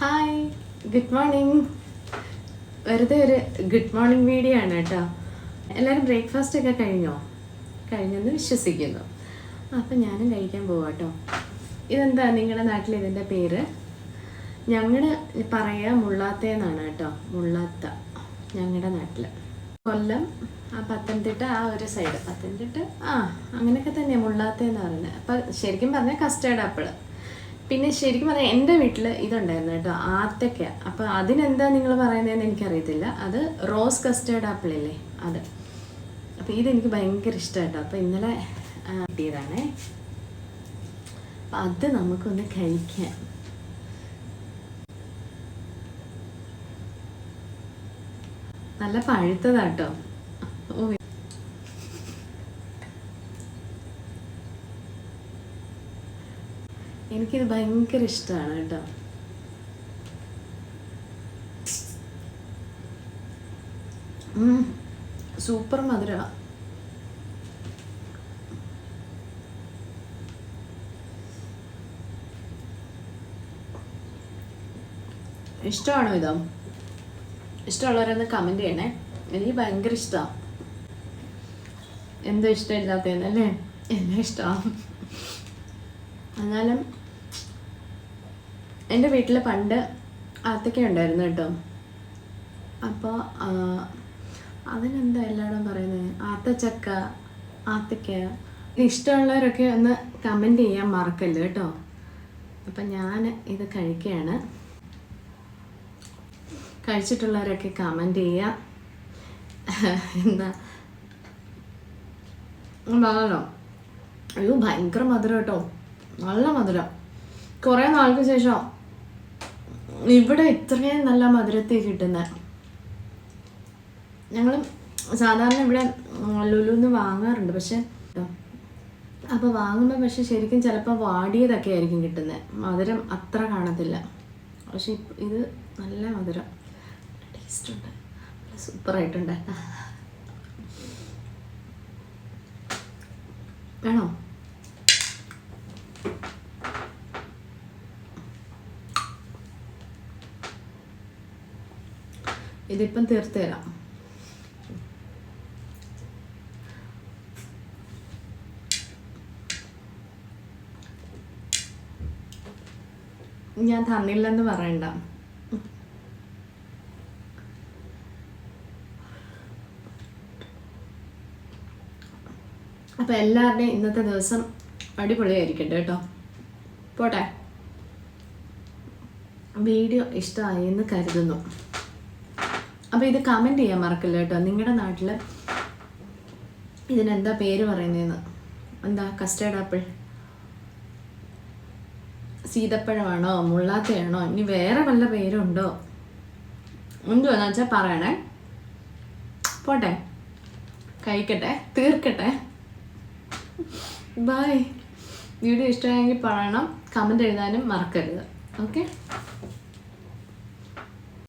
Hi good morning വെറുതെ ഒരു good morning video ആണ് കേട്ടോ. എല്ലാവരും ബ്രേക്ക്ഫാസ്റ്റ് ഒക്കെ കഴിഞ്ഞോ? കഴിഞ്ഞെന്ന് വിശ്വസിക്കുന്നു. അപ്പം ഞാനും കഴിക്കാൻ പോവാം കേട്ടോ. ഇതെന്താ നിങ്ങളുടെ നാട്ടിൽ ഇതിന്റെ പേര്? ഞങ്ങൾ പറയുക മുള്ളാത്ത എന്നാണ് കേട്ടോ. മുള്ളാത്ത ഞങ്ങളുടെ നാട്ടിൽ കൊല്ലം ആ പത്തനംതിട്ട ആ ഒരു സൈഡ് പത്തനംതിട്ട ആ അങ്ങനെയൊക്കെ തന്നെയാണ് മുള്ളാത്ത എന്ന് പറയുന്നത്. അപ്പം ശരിക്കും പറഞ്ഞാൽ കസ്റ്റേർഡ് ആപ്പിൾ പിന്നെ ശരിക്കും പറയാം എന്റെ വീട്ടിൽ ഇതുണ്ടായിരുന്നു കേട്ടോ ആത്തക്ക. അപ്പോൾ അതിനെന്താ നിങ്ങൾ പറയുന്നതെന്ന് എനിക്കറിയത്തില്ല. അത് റോസ് കസ്റ്റേർഡ് ആപ്പിൾ ഇല്ലേ? അത്. അപ്പോൾ ഇതെനിക്ക് ഭയങ്കര ഇഷ്ടമായിട്ടോ അപ്പോൾ ഇന്നലെ കിട്ടിയതാണേ. അപ്പം അത് നമുക്കൊന്ന് കഴിക്കാം. നല്ല പഴുത്തതാട്ടോ എനിക്കിത് ഭയങ്കര ഇഷ്ടമാണ് കേട്ടോ. സൂപ്പർ മധുര. ഇഷ്ടമാണോ ഇതോ? ഇഷ്ടമുള്ളവരൊന്ന് കമന്റ് ചെയ്യണേ. എനിക്ക് ഭയങ്കര ഇഷ്ടമാണ് എന്തോ ഇഷ്ടമില്ലാത്തതെന്നല്ലേ എന്നെ ഇഷ്ടമാണ് എന്നാലും എന്റെ വീട്ടിൽ പണ്ട് ആത്തക്ക ഉണ്ടായിരുന്നു കേട്ടോ. അപ്പോൾ അതിനെന്താ എല്ലാവരും പറയുന്നത്? ആത്തച്ചക്ക ആത്തക്ക. ഇഷ്ടമുള്ളവരൊക്കെ ഒന്ന് കമന്റ് ചെയ്യാൻ മറക്കല്ല് കേട്ടോ. അപ്പം ഞാൻ ഇത് കഴിക്കുകയാണ്. കഴിച്ചിട്ടുള്ളവരൊക്കെ കമന്റ് ചെയ്യുക. എന്താ? പറഞ്ഞല്ലോ അയ്യോ ഭയങ്കര മധുരം കേട്ടോ. നല്ല മധുരം. കുറേ നാൾക്ക് ശേഷം ഇവിടെ ഇത്രയും നല്ല മധുരത്തിൽ കിട്ടുന്നത് ഞങ്ങൾ സാധാരണ ഇവിടെ ലുലുന്ന് വാങ്ങാറുണ്ട്. പക്ഷെ അപ്പോൾ വാങ്ങുമ്പോൾ പക്ഷെ ശരിക്കും ചിലപ്പോൾ വാടിയതൊക്കെ ആയിരിക്കും കിട്ടുന്നത് മധുരം അത്ര കാണത്തില്ല. പക്ഷെ ഇത് നല്ല മധുരം. ടേസ്റ്റ് ഉണ്ട്. സൂപ്പറായിട്ടുണ്ട്. വേണോ? ഇതിപ്പം തീർത്ത് തരാം ഞാൻ തന്നില്ലെന്ന് പറയണ്ട. അപ്പം എല്ലാവരുടെയും ഇന്നത്തെ ദിവസം അടിപൊളിയായിരിക്കട്ടെ കേട്ടോ. പോട്ടെ. വീഡിയോ ഇഷ്ടമായി എന്ന് കരുതുന്നു. അപ്പോൾ ഇത് കമന്റ് ചെയ്യാൻ മറക്കില്ല കേട്ടോ? നിങ്ങളുടെ നാട്ടിൽ ഇതിനെന്താ പേര് പറയുന്നതെന്ന് എന്താ കസ്റ്റേർഡ് ആപ്പിൾ സീതപ്പഴമാണോ മുള്ളാത്തയാണോ? ഇനി വേറെ വല്ല പേരുണ്ടോ? ഉണ്ടോ എന്ന് വെച്ചാൽ പറയണേ. പോട്ടെ. കഴിക്കട്ടെ. തീർക്കട്ടെ. ബൈ വീഡിയോ ഇഷ്ടമായെങ്കിൽ പറയണം. കമന്റ് എഴുതാനും മറക്കരുത്. ഓക്കെ